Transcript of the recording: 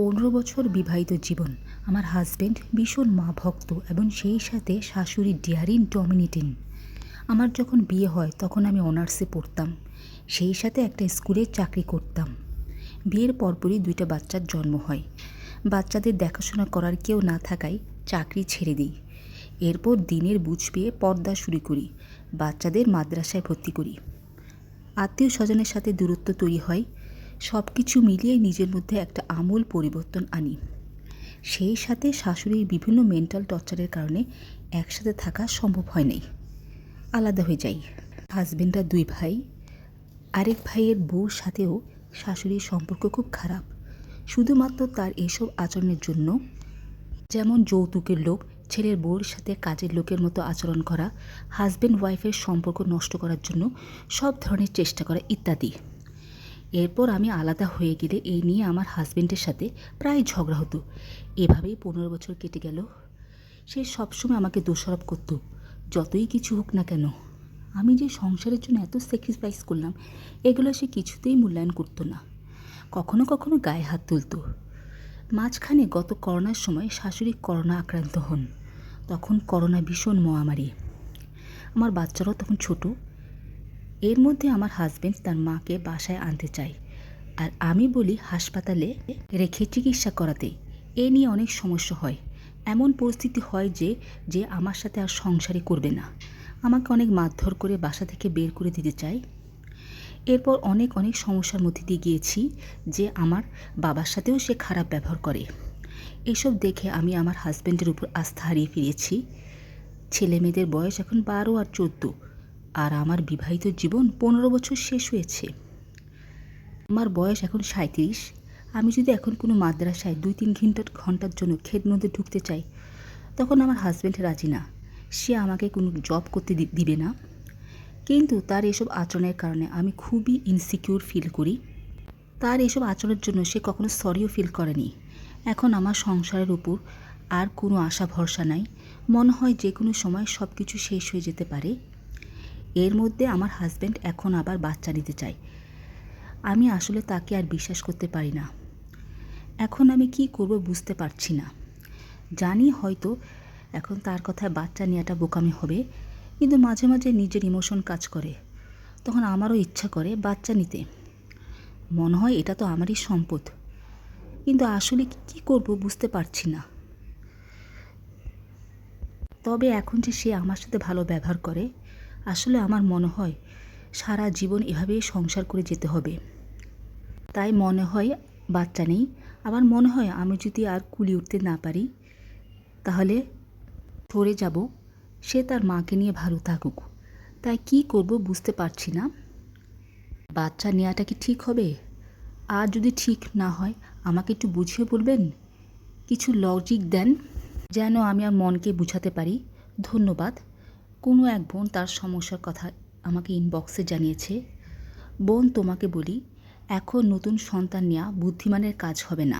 পনেরো বছর বিবাহিত জীবন। আমার হাজবেন্ড ভীষণ মা ভক্ত এবং সেই সাথে শাশুড়ি ডিয়ারিন ডমিনেটিং আমার যখন বিয়ে হয়, তখন আমি অনার্সে পড়তাম। সেই সাথে একটা স্কুলে চাকরি করতাম। বিয়ের পরপরই দুইটা বাচ্চার জন্ম হয়। বাচ্চাদের দেখাশোনা করার কেউ না থাকায় চাকরি ছেড়ে দিই। এরপর দিনের বুঝ পেয়ে পর্দা শুরু করি, বাচ্চাদের মাদ্রাসায় ভর্তি করি। আত্মীয় স্বজনের সাথে দূরত্ব তৈরি হয়। সব কিছু মিলিয়ে নিজের মধ্যে একটা আমূল পরিবর্তন আনি। সেই সাথে শাশুড়ির বিভিন্ন মেন্টাল টর্চারের কারণে একসাথে থাকা সম্ভব হয় নাই। আলাদা হয়ে যাই। হাজবেন্ডরা দুই ভাই। আরেক ভাইয়ের বউর সাথেও শাশুড়ির সম্পর্ক খুব খারাপ। শুধুমাত্র তার এসব আচরণের জন্য যেমন যৌতুকের লোক, ছেলের বউর সাথে কাজের লোকের মতো আচরণ করা হাজব্যান্ড ওয়াইফের সম্পর্ক নষ্ট করার জন্য সব ধরনের চেষ্টা করা ইত্যাদি। এরপর আমি আলাদা হয়ে গেলে এই নিয়ে আমার হাজব্যান্ডের সাথে প্রায় ঝগড়া হতো। এভাবেই পনেরো বছর কেটে গেল। সে সবসময় আমাকে দোষারোপ করতো, যতই কিছু হোক না কেন। আমি যে সংসারের জন্য এত স্যাক্রিফাইস করলাম, এগুলো সে কিছুতেই মূল্যায়ন করতো না। কখনো কখনো গায়ে হাত তুলতো। মাঝখানে গত করোনার সময় শাশুড়ি করোনা আক্রান্ত হন। তখন করোনা ভীষণ মহামারী। আমার বাচ্চারাও তখন ছোট এর মধ্যে আমার হাজবেন্ড তার মাকে বাসায় আনতে চায়। আর আমি বলি, হাসপাতালে রেখে চিকিৎসা করাতে। এ নিয়ে অনেক সমস্যা হয়। এমন পরিস্থিতি হয় যে যে আমার সাথে আর সংসারই করবে না। আমাকে অনেক মারধর করে বাসা থেকে বের করে দিতে চায়। এরপর অনেক অনেক সমস্যার মধ্যে দিয়ে গিয়েছি যে, আমার বাবার সাথেও সে খারাপ ব্যবহার করে। এসব দেখে আমি আমার হাজব্যান্ডের উপর আস্থা হারিয়ে ফিরেছি ছেলে মেয়েদের বয়স এখন বারো আর চোদ্দ। আর আমার বিবাহিত জীবন পনেরো বছর শেষ হয়েছে। আমার বয়স এখন সাঁত্রিশ আমি যদি এখন কোনো মাদ্রাসায় দুই তিন ঘণ্টার ঘণ্টার জন্য খেত মধ্যে ঢুকতে চাই, তখন আমার হাজব্যান্ড রাজি না। সে আমাকে কোনো জব করতে দিবে না। কিন্তু তার এসব আচরণের কারণে আমি খুবই ইনসিকিউর ফিল করি। তার এসব আচরণের জন্য সে কখনো সরিও ফিল করেনি। এখন আমার সংসারের উপর আর কোনো আশা ভরসা নাই। মনে হয় যে কোনো সময় সব কিছু শেষ হয়ে যেতে পারে। এর মধ্যে আমার হাজব্যান্ড এখন আবার বাচ্চা নিতে চায়। আমি আসলে তাকে আর বিশ্বাস করতে পারি না। এখন আমি কি করব বুঝতে পারছি না। জানি হয়তো এখন তার কথায় বাচ্চা নেওয়াটা বোকামি হবে, কিন্তু মাঝে মাঝে নিজের ইমোশন কাজ করে। তখন আমারও ইচ্ছা করে বাচ্চা নিতে। মনে হয় এটা তো আমারই সম্পদ। কিন্তু আসলে কি করব বুঝতে পারছি না। তবে এখন যে সে আমার সাথে ভালো ব্যবহার করে আসলে আমার মনে হয় সারা জীবন এভাবেই সংসার করে যেতে হবে। তাই মনে হয় বাচ্চা নেই। আবার মনে হয় আমি যদি আর কুলি উঠতে না পারি, তাহলে সরে যাব। সে তার মাকে নিয়ে ভালো থাকুক। তাই কি করব বুঝতে পারছি না। বাচ্চা নেওয়াটা কি ঠিক হবে? আর যদি ঠিক না হয়, আমাকে একটু বুঝিয়ে বলবেন? কিছু লজিক দেন, যেন আমি আর মনকে বুঝাতে পারি। ধন্যবাদ। কোনো এক বোন তার সমস্যার কথা আমাকে ইনবক্সে জানিয়েছে, বোন, তোমাকে বলি, এখন নতুন সন্তান নেওয়া বুদ্ধিমানের কাজ হবে না।